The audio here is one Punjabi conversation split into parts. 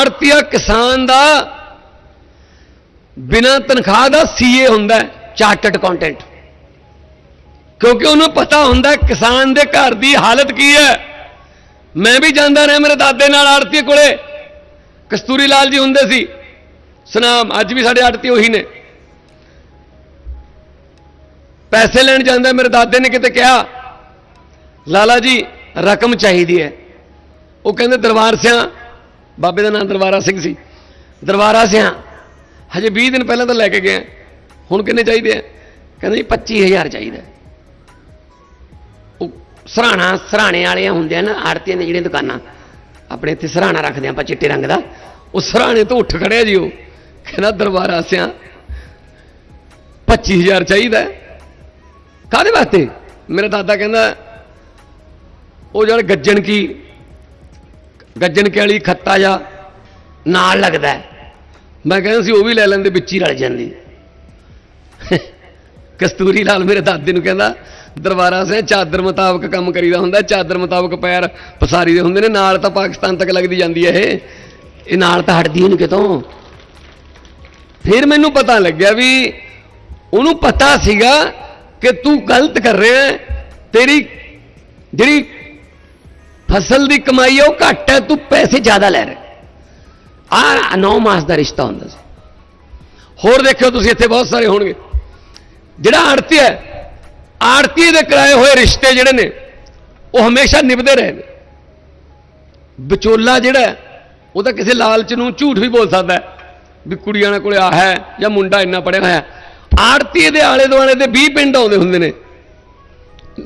ਆੜਤੀਆ ਕਿਸਾਨ ਦਾ ਬਿਨਾਂ ਤਨਖਾਹ ਦਾ ਸੀਏ ਹੁੰਦਾ ਚਾਰਟਰਡ ਅਕਾਊਂਟੈਂਟ। ਕਿਉਂਕਿ ਉਹਨੂੰ ਪਤਾ ਹੁੰਦਾ ਕਿਸਾਨ ਦੇ ਘਰ ਦੀ ਹਾਲਤ ਕੀ ਹੈ। ਮੈਂ ਵੀ ਜਾਂਦਾ ਰਿਹਾ ਮੇਰੇ ਦਾਦੇ ਨਾਲ ਆੜਤੀ ਕੋਲੇ। ਕਸਤੂਰੀ ਲਾਲ ਜੀ ਹੁੰਦੇ ਸੀ। ਸੁਨਾਮ, ਅੱਜ ਵੀ ਸਾਡੇ ਆੜਤੀ ਉਹੀ ਨੇ। ਪੈਸੇ ਲੈਣ ਜਾਂਦਾ ਮੇਰੇ ਦਾਦੇ ਨੇ ਕਿਤੇ ਕਿਹਾ, ਲਾਲਾ ਜੀ, ਰਕਮ ਚਾਹੀਦੀ ਹੈ। ਉਹ ਕਹਿੰਦੇ, ਦਰਬਾਰ ਸਿਆਂ ਬਾਬੇ ਦਾ ਨਾਮ ਦਰਬਾਰਾ ਸਿੰਘ ਸੀ। ਦਰਬਾਰਾ ਸਿਆਂ। ਹਜੇ 20 ਦਿਨ ਪਹਿਲਾਂ ਤਾਂ ਲੈ ਕੇ ਗਿਆ ਹੁਣ ਕਿੰਨੇ ਚਾਹੀਦੇ ਆ? ਕਹਿੰਦਾ ਜੀ 25000 ਚਾਹੀਦਾ। ਉਹ ਸਰਾਣਾ, ਸਰਾਣੇ ਵਾਲੇ ਹੁੰਦੇ ਆ ਨਾ, ਆੜਤੀਆਂ ਦੇ ਜਿਹੜੀਆਂ ਦੁਕਾਨਾਂ। ਆਪਣੇ ਇੱਥੇ ਸਰਾਣਾ ਰੱਖਦੇ ਆ ਆਪਾਂ ਚਿੱਟੇ ਰੰਗ ਦਾ। ਉਹ ਸਰਾਣੇ ਤੋਂ ਉੱਠ ਖੜਿਆ ਜੀ ਉਹ। ਕਹਿੰਦਾ ਦਰਬਾਰਾ ਸਿਆਂ 25000 ਚਾਹੀਦਾ। ਹੈ। ਕਾਹਦੇ ਵਾਸਤੇ? ਮੇਰਾ ਦਾਦਾ ਕਹਿੰਦਾ, ਉਹ ਜਿਹੜਾ ਗੱਜਣ ਕੀ ਗੱਜਣ ਕੇ ਵਾਲੀ ਖੱਤਾ ਜਾ ਨਾਲ ਲੱਗਦਾ ਮੈਂ ਕਹਿੰਦਾ ਸੀ, ਉਹ ਵੀ ਲੈ ਲੈਂਦੇ, ਵਿੱਚ ਹੀ ਰਲ ਜਾਂਦੀ। ਕਸਤੂਰੀ ਲਾਲ ਮੇਰੇ ਦਾਦੇ ਨੂੰ ਕਹਿੰਦਾ, ਦਰਬਾਰਾ ਸੇ ਚਾਦਰ ਮੁਤਾਬਕ ਕੰਮ ਕਰੀਦਾ ਹੁੰਦਾ, ਚਾਦਰ ਮੁਤਾਬਕ ਪੈਰ ਪਸਾਰੀ ਦੇ ਹੁੰਦੇ ਨੇ, ਨਾਲ ਤਾਂ ਪਾਕਿਸਤਾਨ ਤੱਕ ਲੱਗਦੀ ਜਾਂਦੀ ਹੈ ਇਹ। ਇਹ ਨਾਲ ਤਾਂ ਹਟਦੀ ਨਹੀਂ ਕਿਤੋਂ। ਫਿਰ ਮੈਨੂੰ ਪਤਾ ਲੱਗਿਆ ਵੀ ਉਹਨੂੰ ਪਤਾ ਸੀਗਾ ਕਿ ਤੂੰ ਗਲਤ ਕਰ ਰਿਹਾ ਤੇਰੀ ਜਿਹੜੀ ਫਸਲ ਦੀ ਕਮਾਈ ਹੈ ਉਹ ਘੱਟ ਹੈ ਤੂੰ ਪੈਸੇ ਜ਼ਿਆਦਾ ਲੈ ਰਿਹਾ। ਆ 9 ਮਾਸ ਦਾ ਰਿਸ਼ਤਾ ਹੁੰਦਾ ਸੀ। ਹੋਰ ਦੇਖਿਓ ਤੁਸੀਂ, ਇੱਥੇ ਬਹੁਤ ਸਾਰੇ ਹੋਣਗੇ। ਜਿਹੜਾ ਆੜਤੀ ਹੈ ਆੜਤੀ ਦੇ ਕਰਾਏ ਹੋਏ ਰਿਸ਼ਤੇ ਜਿਹੜੇ ਨੇ, ਉਹ ਹਮੇਸ਼ਾ ਨਿਭਦੇ ਰਹੇ ਨੇ। ਵਿਚੋਲਾ ਜਿਹੜਾ ਉਹ ਤਾਂ ਕਿਸੇ ਲਾਲਚ ਨੂੰ ਝੂਠ ਵੀ ਬੋਲ ਸਕਦਾ ਹੈ, ਵੀ ਕੁੜੀਆਂ ਕੋਲੇ ਆ ਹੈ ਜਾਂ ਮੁੰਡਾ ਇੰਨਾ ਪੜਿਆ ਹੋਇਆ ਆੜਤੀ ਦੇ ਆਲੇ ਦੁਆਲੇ ਦੇ 20 ਪਿੰਡ ਆਉਂਦੇ ਹੁੰਦੇ ਨੇ,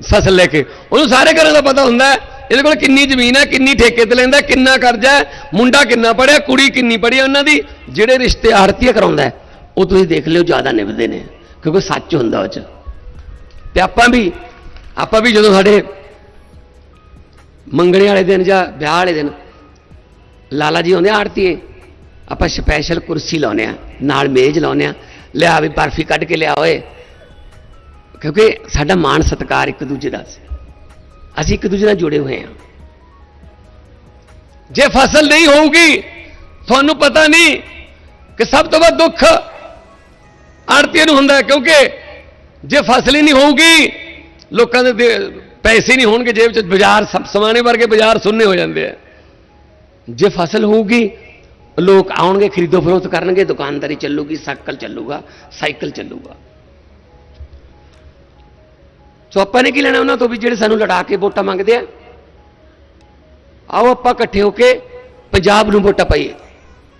ਫਸਲ ਲੈ ਕੇ। ਉਹਨੂੰ ਸਾਰੇ ਘਰਾਂ ਦਾ ਪਤਾ ਹੁੰਦਾ ਹੈ ਇਹਦੇ ਕੋਲ ਕਿੰਨੀ ਜ਼ਮੀਨ ਹੈ, ਕਿੰਨੀ ਠੇਕੇ ਤੇ ਲੈਂਦਾ, ਕਿੰਨਾ ਕਰਜ਼ਾ ਹੈ, ਮੁੰਡਾ ਕਿੰਨਾ ਪੜਿਆ ਕੁੜੀ ਕਿੰਨੀ ਪੜ੍ਹੀ ਹੈ, ਉਹਨਾਂ ਦੀ ਜਿਹੜੇ ਰਿਸ਼ਤੇ ਆੜਤੀਆ ਕਰਾਉਂਦਾ ਉਹ ਤੁਸੀਂ ਦੇਖ ਲਿਓ ਜ਼ਿਆਦਾ ਨਿਭਦੇ ਨੇ, ਕਿਉਂਕਿ ਸੱਚ ਹੁੰਦਾ ਉਹ ਚ। ਤੇ ਆਪਾਂ ਵੀ ਆਪਾਂ ਵੀ ਜਦੋਂ ਸਾਡੇ ਮੰਗਣੇ ਵਾਲੇ ਦਿਨ ਜਾਂ ਵਿਆਹ ਵਾਲੇ ਦਿਨ ਲਾਲਾ ਜੀ ਆਉਂਦੇ ਆੜਤੀਏ, ਆਪਾਂ ਸਪੈਸ਼ਲ ਕੁਰਸੀ ਲਾਉਨੇ ਆ, ਨਾਲ ਮੇਜ਼ ਲਾਉਨੇ ਆ, ਲਿਆ ਵੀ ਬਰਫੀ ਕੱਢ ਕੇ ਲਿਆ ਓਏ, ਕਿਉਂਕਿ ਸਾਡਾ ਮਾਣ ਸਤਿਕਾਰ ਇੱਕ ਦੂਜੇ ਦਾ ਸੀ। ਅਸੀਂ ਇੱਕ ਦੂਜੇ ਨਾਲ ਜੁੜੇ ਹੋਏ ਹਾਂ। ਜੇ ਫਸਲ ਨਹੀਂ ਹੋਊਗੀ, ਤੁਹਾਨੂੰ ਪਤਾ ਨਹੀਂ ਕਿ ਸਭ ਤੋਂ ਵੱਧ ਦੁੱਖ ਆੜਤੀਆਂ ਨੂੰ ਹੁੰਦਾ ਕਿਉਂਕਿ ਜੇ ਫਸਲ ਹੀ ਨਹੀਂ ਹੋਊਗੀ, ਲੋਕਾਂ ਦੇ ਪੈਸੇ ਨਹੀਂ ਹੋਣਗੇ ਜੇਬ 'ਚ, ਬਾਜ਼ਾਰ ਸਭ ਸਮਾਨੇ ਵਰਗੇ ਬਾਜ਼ਾਰ ਸੁੰਨੇ ਹੋ ਜਾਂਦੇ ਆ। ਜੇ ਫਸਲ ਹੋਊਗੀ, ਲੋਕ ਆਉਣਗੇ ਖਰੀਦੋ ਫਰੋਖਤ ਕਰਨਗੇ, ਦੁਕਾਨਦਾਰੀ ਚੱਲੂਗੀ, ਸਾਈਕਲ ਚੱਲੂਗਾ ਸਾਈਕਲ ਚੱਲੂਗਾ। ਸੋ ਆਪਾਂ ਨੇ ਕੀ ਲੈਣਾ ਉਹਨਾਂ ਤੋਂ ਵੀ ਜਿਹੜੇ ਸਾਨੂੰ ਲੜਾ ਕੇ ਵੋਟਾਂ ਮੰਗਦੇ ਆ? ਆਓ ਆਪਾਂ ਇਕੱਠੇ ਹੋ ਕੇ ਪੰਜਾਬ ਨੂੰ ਵੋਟਾਂ ਪਾਈਏ।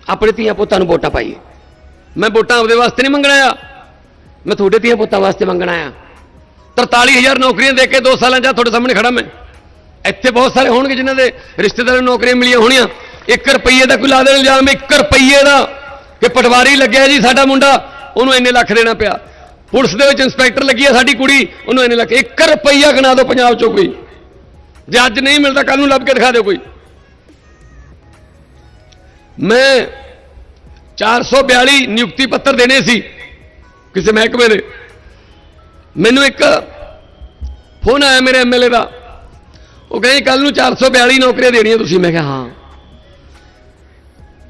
ਆਪਣੇ ਧੀਆਂ ਪੁੱਤਾਂ ਨੂੰ ਵੋਟਾਂ ਪਾਈਏ। ਮੈਂ ਵੋਟਾਂ ਆਪਦੇ ਵਾਸਤੇ ਨਹੀਂ ਮੰਗਣਾ ਆ ਮੈਂ ਤੁਹਾਡੇ ਧੀਆਂ ਪੁੱਤਾਂ ਵਾਸਤੇ ਮੰਗਣਾ ਆ 43000 ਨੌਕਰੀਆਂ ਦੇ ਕੇ 2 ਸਾਲਾਂ 'ਚ ਤੁਹਾਡੇ ਸਾਹਮਣੇ ਖੜਾ ਮੈਂ। ਇੱਥੇ ਬਹੁਤ ਸਾਰੇ ਹੋਣਗੇ ਜਿਨ੍ਹਾਂ ਦੇ ਰਿਸ਼ਤੇਦਾਰਾਂ ਨੂੰ ਨੌਕਰੀਆਂ ਮਿਲੀਆਂ ਹੋਣੀਆਂ। 1 ਰੁਪਈਏ ਦਾ ਕੋਈ ਲਾ ਦੇਣ ਇਲਜ਼ਾਮ 1 ਰੁਪਈਏ ਦਾ। ਕਿ ਪਟਵਾਰੀ ਲੱਗਿਆ ਜੀ ਸਾਡਾ ਮੁੰਡਾ, ਉਹਨੂੰ ਇੰਨੇ ਲੱਖ ਦੇਣਾ ਪਿਆ। ਪੁਲਿਸ ਦੇ ਵਿੱਚ ਇੰਸਪੈਕਟਰ ਲੱਗੀ ਆ ਸਾਡੀ ਕੁੜੀ, ਉਹਨੂੰ ਇੰਨੇ ਲੱਖ 1 ਰੁਪਈਆ ਗਣਾ ਦਿਓ ਪੰਜਾਬ 'ਚੋਂ ਕੋਈ। ਜੇ ਅੱਜ ਨਹੀਂ ਮਿਲਦਾ ਕੱਲ ਨੂੰ ਲੱਭ ਕੇ ਦਿਖਾ ਦਿਓ ਕੋਈ। ਮੈਂ 442 ਨਿਯੁਕਤੀ ਪੱਤਰ ਦੇਣੇ ਸੀ ਕਿਸੇ ਮਹਿਕਮੇ ਦੇ। ਮੈਨੂੰ ਇੱਕ ਫੋਨ ਆਇਆ ਮੇਰੇ ਐਮਐਲਏ ਦਾ। ਉਹ ਕਹਿੰਦੇ ਕੱਲ ਨੂੰ 442 ਨੌਕਰੀਆਂ ਦੇਣੀਆਂ ਤੁਸੀਂ। ਮੈਂ ਕਿਹਾ, ਹਾਂ।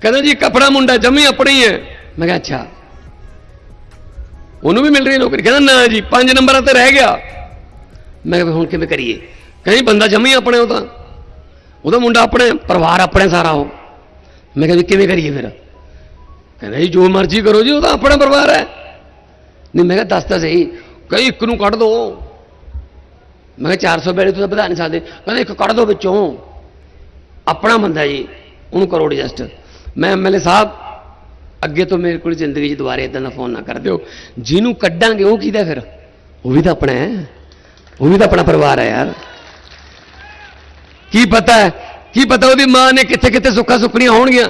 ਕਹਿੰਦਾ ਜੀ, ਕਪੜਾ ਮੁੰਡਾ ਜੰਮੀ ਆਪਣੀ ਹੈ। ਮੈਂ ਕਿਹਾ, ਅੱਛਾ। ਉਹਨੂੰ ਵੀ ਮਿਲ ਰਹੀ ਨੌਕਰੀ। ਕਹਿੰਦਾ, ਨਾ ਜੀ, ਪੰਜ ਨੰਬਰਾਂ ਤੇ ਰਹਿ ਗਿਆ। ਮੈਂ ਕਿਹਾ ਵੀ ਹੁਣ ਕਿਵੇਂ ਕਰੀਏ? ਕਹਿੰਦੀ ਬੰਦਾ ਜੰਮੀ ਆਪਣੇ, ਉਹ ਤਾਂ। ਉਹਦਾ ਮੁੰਡਾ ਆਪਣੇ, ਪਰਿਵਾਰ ਆਪਣੇ ਸਾਰਾ ਉਹ। ਮੈਂ ਕਿਹਾ ਵੀ ਕਿਵੇਂ ਕਰੀਏ ਫਿਰ? ਕਹਿੰਦਾ ਜੀ, ਜੋ ਮਰਜ਼ੀ ਕਰੋ ਜੀ, ਉਹ ਤਾਂ ਆਪਣਾ ਪਰਿਵਾਰ ਹੈ। ਨਹੀਂ, ਮੈਂ ਕਿਹਾ, ਦੱਸ ਤਾਂ ਸਹੀ। ਕਈ ਇੱਕ ਨੂੰ ਕੱਢ ਦੋ। ਮੈਂ ਕਿਹਾ 400 ਬੈਲੇ ਤੁਸੀਂ ਵਧਾ ਨਹੀਂ ਸਕਦੇ। ਕਹਿੰਦਾ, ਇੱਕ ਕੱਢ ਦੋ ਵਿੱਚੋਂ। ਆਪਣਾ ਬੰਦਾ ਜੀ, ਉਹਨੂੰ ਕਰੋ ਐਡਜਸਟ ਮੈਂ ਐਮਐਲਏ ਸਾਹਿਬ ਅੱਗੇ ਤੋਂ ਮੇਰੇ ਕੋਲ ਜ਼ਿੰਦਗੀ 'ਚ ਦੁਬਾਰੇ ਇਦਾਂ ਦਾ ਫੋਨ ਨਾ ਕਰ ਦਿਓ। ਜਿਹਨੂੰ ਕੱਢਾਂਗੇ ਉਹ ਕਿਹਦਾ ਫਿਰ? ਉਹ ਵੀ ਤਾਂ ਆਪਣਾ ਹੈ। ਉਹ ਵੀ ਤਾਂ ਆਪਣਾ ਪਰਿਵਾਰ ਹੈ ਯਾਰ। ਕੀ ਪਤਾ ਹੈ? ਕੀ ਪਤਾ ਉਹਦੀ ਮਾਂ ਨੇ ਕਿੱਥੇ ਕਿੱਥੇ ਸੁੱਖਾ ਸੁੱਖਣੀਆਂ ਹੋਣਗੀਆਂ?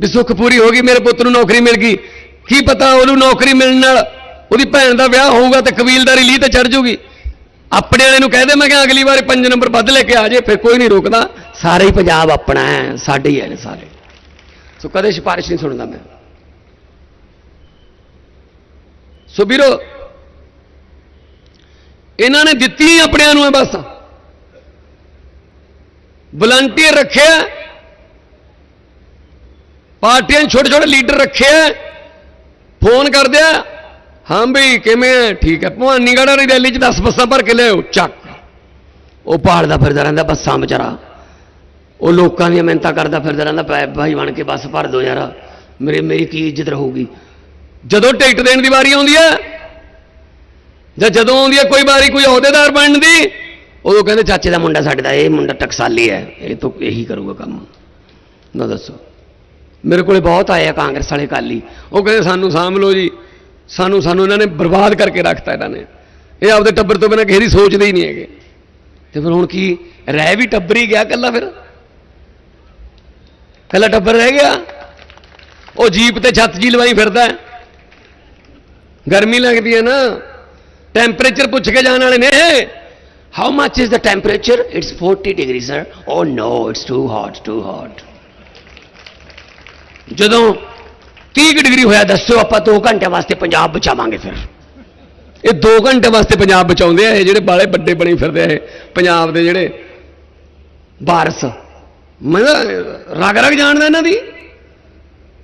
ਵੀ ਸੁੱਖ ਪੂਰੀ ਹੋ ਗਈ ਮੇਰੇ ਪੁੱਤ ਨੂੰ ਨੌਕਰੀ ਮਿਲ ਗਈ। ਕੀ ਪਤਾ ਉਹਨੂੰ ਨੌਕਰੀ ਮਿਲਣ ਨਾਲ ਉਹਦੀ ਭੈਣ ਦਾ ਵਿਆਹ ਹੋਊਗਾ ਤੇ ਕਬੀਲਦਾਰੀ ਲੀ ਤੇ ਚੜ ਜੂਗੀ। ਆਪਣੇ ਵਾਲੇ ਨੂੰ ਕਹਦੇ ਮੈਂ ਕਿ ਅਗਲੀ ਵਾਰ 5 ਨੰਬਰ ਵੱਧ ਲੈ ਕੇ ਆ ਜੇ ਫਿਰ ਕੋਈ ਨਹੀਂ ਰੋਕਦਾ। ਸਾਰੇ ਹੀ ਪੰਜਾਬ ਆਪਣਾ ਹੈ ਸਾਡੇ ਹੀ ਹੈ ਸਾਰੇ। ਸੋ ਕਦੇ ਸਿਫਾਰਿਸ਼ ਨਹੀਂ ਸੁਣਦਾ ਮੈਂ ਸੋ ਵੀਰੋ ਇਹਨਾਂ ਨੇ ਦਿੱਤੀ ਹੀ ਆਪਣਿਆਂ ਨੂੰ ਹੈ ਬਸ ਵਲੰਟੀਅਰ ਰੱਖਿਆ ਪਾਰਟੀਆਂ ਛੋਟੇ ਛੋਟੇ ਲੀਡਰ ਰੱਖੇ ਆ ਫੋਨ ਕਰਦੇ ਆ ਹਾਂ ਬਈ ਕਿਵੇਂ ਹੈ ਠੀਕ ਹੈ ਭਵਾਨੀਗੜ੍ਹ ਵਾਲੀ ਰੈਲੀ 'ਚ 10 ਬੱਸਾਂ ਭਰ ਕੇ ਲਿਆਓ। ਚੱਕ। ਉਹ ਪਹਾੜ ਦਾ ਫਿਰਦਾ ਰਹਿੰਦਾ, ਬੱਸਾਂ ਵਿਚਾਰਾ। ਉਹ ਲੋਕਾਂ ਦੀਆਂ ਮਿਹਨਤਾਂ ਕਰਦਾ ਫਿਰਦਾ ਰਹਿੰਦਾ ਪੈ ਭਾਈ ਬਣ ਕੇ ਬਸ ਭਰ ਦੋ ਯਾਰ। ਮੇਰੇ ਮੇਰੀ ਕੀ ਇੱਜ਼ਤ ਰਹੂਗੀ? ਜਦੋਂ ਟਿਕਟ ਦੇਣ ਦੀ ਵਾਰੀ ਆਉਂਦੀ ਹੈ, ਜਾਂ ਜਦੋਂ ਆਉਂਦੀ ਹੈ ਕੋਈ ਵਾਰੀ ਕੋਈ ਅਹੁਦੇਦਾਰ ਬਣਨ ਦੀ, ਉਦੋਂ ਕਹਿੰਦੇ ਚਾਚੇ ਦਾ ਮੁੰਡਾ ਸਾਡੇ ਦਾ ਇਹ ਮੁੰਡਾ ਟਕਸਾਲੀ ਹੈ, ਇਹ ਤਾਂ ਇਹੀ ਕਰੂਗਾ ਕੰਮ। ਨਾ ਦੱਸੋ। ਮੇਰੇ ਕੋਲੇ ਬਹੁਤ ਆਏ ਆ ਕਾਂਗਰਸ ਵਾਲੇ ਕਾਲੀ ਉਹ ਕਹਿੰਦੇ ਸਾਨੂੰ ਸਾਂਭ ਲਓ ਜੀ। ਸਾਨੂੰ ਸਾਨੂੰ ਇਹਨਾਂ ਨੇ ਬਰਬਾਦ ਕਰਕੇ ਰੱਖਤਾ ਇਹਨਾਂ ਨੇ। ਇਹ ਆਪਦੇ ਟੱਬਰ ਤੋਂ ਬਿਨਾਂ ਕਿਸੇ ਦੀ ਸੋਚਦੇ ਹੀ ਨਹੀਂ ਹੈਗੇ। ਤੇ ਫਿਰ ਹੁਣ ਕੀ? ਰਹਿ ਵੀ ਟੱਬਰ ਹੀ ਗਿਆ ਕੱਲਾ ਫਿਰ। ਕੱਲਾ ਟੱਬਰ ਰਹਿ ਗਿਆ। ਉਹ ਜੀਪ ਤੇ ਛੱਤ ਜੀ ਲਵਾਈ ਫਿਰਦਾ ਗਰਮੀ ਲੱਗਦੀ ਹੈ ਨਾ। ਟੈਂਪਰੇਚਰ ਪੁੱਛ ਕੇ ਜਾਣ ਵਾਲੇ ਨੇ how much is the temperature it's 40 degree sir oh no it's too hot too hot ਜਦੋਂ 30 ਡਿਗਰੀ ਹੋਇਆ, ਦੱਸੋ ਆਪਾਂ 2 ਘੰਟੇ ਵਾਸਤੇ ਪੰਜਾਬ ਬਚਾਵਾਂਗੇ ਫਿਰ। ਇਹ 2 ਘੰਟੇ ਵਾਸਤੇ ਪੰਜਾਬ ਬਚਾਉਂਦੇ ਆ ਇਹ ਜਿਹੜੇ ਬਾਲੇ ਵੱਡੇ ਬਣੀ ਫਿਰਦੇ ਆ ਇਹ, ਪੰਜਾਬ ਦੇ ਜਿਹੜੇ ਵਾਰਸ। ਮੈਂ ਤਾਂ ਰਗ ਰਗ ਜਾਣਦਾ ਇਹਨਾਂ ਦੀ।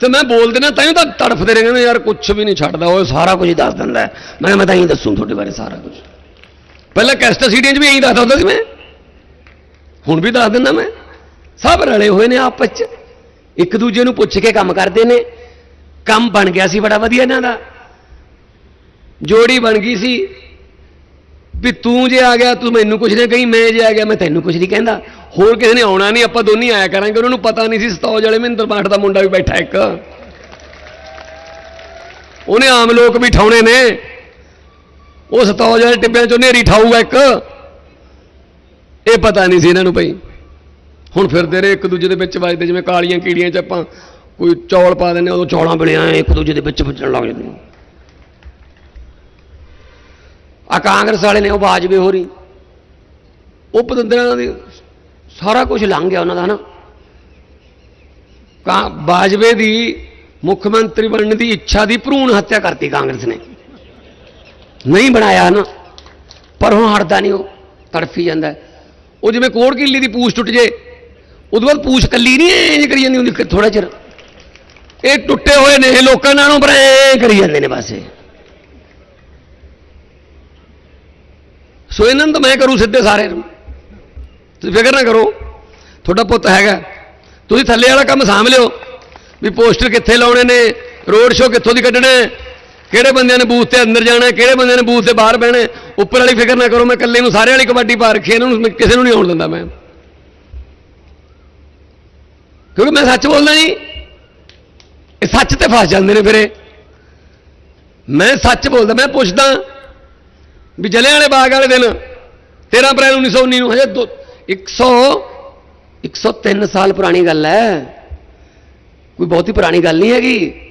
ਤੇ ਮੈਂ ਬੋਲ ਦੇਣਾ ਤਾਂ ਤਾਂ ਤੜਫਦੇ ਰਹਿੰਦੇ ਨੇ, ਯਾਰ ਕੁਝ ਵੀ ਨਹੀਂ ਛੱਡਦਾ, ਉਹ ਸਾਰਾ ਕੁਝ ਦੱਸ ਦਿੰਦਾ ਮੈਂ ਮੈਂ ਤਾਂ ਇਹੀ ਦੱਸੂ ਤੁਹਾਡੇ ਬਾਰੇ ਸਾਰਾ ਕੁਝ। ਪਹਿਲਾਂ ਕੈਸਟ ਸੀਡੀਆਂ 'ਚ ਵੀ ਇਹੀ ਦੱਸਦਾ ਹੁੰਦਾ ਸੀ ਮੈਂ। ਹੁਣ ਵੀ ਦੱਸ ਦਿੰਦਾ ਮੈਂ। ਸਭ ਰਲੇ ਹੋਏ ਨੇ ਆਪਸ 'ਚ। ਇੱਕ ਦੂਜੇ ਨੂੰ ਪੁੱਛ ਕੇ ਕੰਮ ਕਰਦੇ ਨੇ। ਕੰਮ ਬਣ ਗਿਆ ਸੀ ਬੜਾ ਵਧੀਆ ਇਹਨਾਂ ਦਾ। ਜੋੜੀ ਬਣ ਗਈ ਸੀ। ਵੀ ਤੂੰ ਜੇ ਆ ਗਿਆ, ਤੂੰ ਮੈਨੂੰ ਕੁਝ ਨਹੀਂ ਕਹੀ, ਮੈਂ ਜੇ ਆ ਗਿਆ, ਮੈਂ ਤੈਨੂੰ ਕੁਝ ਨਹੀਂ ਕਹਿੰਦਾ। ਹੋਰ ਕਿਸੇ ਨੇ ਆਉਣਾ ਨਹੀਂ, ਆਪਾਂ ਦੋਨੀ ਆਇਆ ਕਰਾਂਗੇ, ਉਹਨਾਂ ਨੂੰ ਪਤਾ ਨਹੀਂ ਸੀ, ਸਤੌਜ ਵਾਲੇ ਮਹਿੰਦਰ ਬਾਠ ਦਾ ਮੁੰਡਾ ਵੀ ਬੈਠਾ ਇੱਕ। ਉਹਨੇ ਆਮ ਲੋਕ ਵੀ ਠਾਉਣੇ ਨੇ। ਉਹ ਸਤੌਜ ਵਾਲੇ ਟਿੱਬਿਆਂ ਚੋਂ ਨੇਰੀ ਠਾਊਗਾ ਇੱਕ। ਇਹ ਪਤਾ ਨਹੀਂ ਸੀ ਇਹਨਾਂ ਨੂੰ ਭਈ ਹੁਣ ਫਿਰਦੇ ਰਹੇ ਇੱਕ ਦੂਜੇ ਦੇ ਵਿੱਚ ਵੱਜਦੇ, ਜਿਵੇਂ ਕਾਲੀਆਂ ਕੀੜੀਆਂ ਚ ਆਪਾਂ ਕੋਈ ਚੌਲ ਪਾ ਦਿੰਦੇ ਉਦੋਂ ਚੌਲਾਂ ਬਣਿਆ, ਇੱਕ ਦੂਜੇ ਦੇ ਵਿੱਚ ਵੱਜਣ ਲੱਗ ਜਾਂਦੇ ਆ ਕਾਂਗਰਸ ਵਾਲੇ ਨੇ, ਉਹ ਬਾਜਵੇ ਹੋ ਰਹੀ। ਉਹ ਪਤੰਦਰਾਂ ਦੀ ਸਾਰਾ ਕੁਝ ਲੰਘ ਗਿਆ ਉਹਨਾਂ ਦਾ ਨਾ ਕਾ, ਬਾਜਵੇ ਦੀ ਮੁੱਖ ਮੰਤਰੀ ਬਣਨ ਦੀ ਇੱਛਾ ਦੀ ਭਰੂਣ ਹੱਤਿਆ ਕਰਤੀ ਕਾਂਗਰਸ ਨੇ। ਨਹੀਂ ਬਣਾਇਆ ਨਾ ਪਰ ਹੁਣ ਹਟਦਾ ਨਹੀਂ ਉਹ, ਤੜਫੀ ਜਾਂਦਾ ਉਹ ਜਿਵੇਂ ਕੋੜ ਕਿੱਲੀ ਦੀ ਪੂਛ ਟੁੱਟ ਜੇ ਉਦੋਂ ਬਾਅਦ ਪੂਛ ਕੱਲੀ ਨਹੀਂ ਐਂ ਕਰੀ ਜਾਂਦੀ ਹੁੰਦੀ ਥੋੜਾ ਚਿਰ। ਇਹ ਟੁੱਟੇ ਹੋਏ ਨੇ, ਇਹ ਲੋਕਾਂ ਨਾਲੋਂ ਪਰ ਐਂ ਕਰੀ ਜਾਂਦੇ ਨੇ ਬਸ ਇਹ। ਸੋ ਇਹਨਾਂ ਨੂੰ ਤਾਂ ਮੈਂ ਕਰੂ ਸਿੱਧੇ ਸਾਰੇ ਨੂੰ। ਤੁਸੀਂ ਫਿਕਰ ਨਾ ਕਰੋ। ਤੁਹਾਡਾ ਪੁੱਤ ਹੈਗਾ। ਤੁਸੀਂ ਥੱਲੇ ਵਾਲਾ ਕੰਮ ਸਾਂਭ ਲਿਓ। ਵੀ ਪੋਸਟਰ ਕਿੱਥੇ ਲਾਉਣੇ ਨੇ, ਰੋਡ ਸ਼ੋਅ ਕਿੱਥੋਂ ਦੀ ਕੱਢਣਾ, ਕਿਹੜੇ ਬੰਦਿਆਂ ਨੇ ਬੂਥ ਤੇ ਅੰਦਰ ਜਾਣਾ, ਕਿਹੜੇ ਬੰਦਿਆਂ ਨੇ ਬੂਥ ਤੇ ਬਾਹਰ ਬਹਿਣਾ। ਉੱਪਰ ਵਾਲੀ ਫਿਕਰ ਨਾ ਕਰੋ, ਮੈਂ ਇਕੱਲੇ ਨੂੰ ਸਾਰੇ ਵਾਲੀ ਕਬੱਡੀ ਪਾ ਰੱਖੀ ਇਹਨਾਂ ਨੂੰ ਕਿਸੇ ਨੂੰ ਨਹੀਂ ਆਉਣ ਦਿੰਦਾ ਮੈਂ। ਕਿਉਂਕਿ ਮੈਂ ਸੱਚ ਬੋਲਦਾ ਜੀ। ਇਹ ਸੱਚ ਤੇ ਫਸ ਜਾਂਦੇ ਨੇ ਫਿਰੇ ਮੈਂ ਸੱਚ ਬੋਲਦਾ, ਮੈਂ ਪੁੱਛਦਾ। ਵੀ ਜਲਿਆਂ ਵਾਲੇ ਬਾਗ ਵਾਲੇ ਦਿਨ 13 ਅਪ੍ਰੈਲ 1919 ਨੂੰ, ਹਜੇ ਦੋ- 100 103 ਸਾਲ ਪੁਰਾਣੀ ਗੱਲ ਹੈ। ਕੋਈ ਬਹੁਤੀ ਪੁਰਾਣੀ ਗੱਲ ਨਹੀਂ ਹੈਗੀ।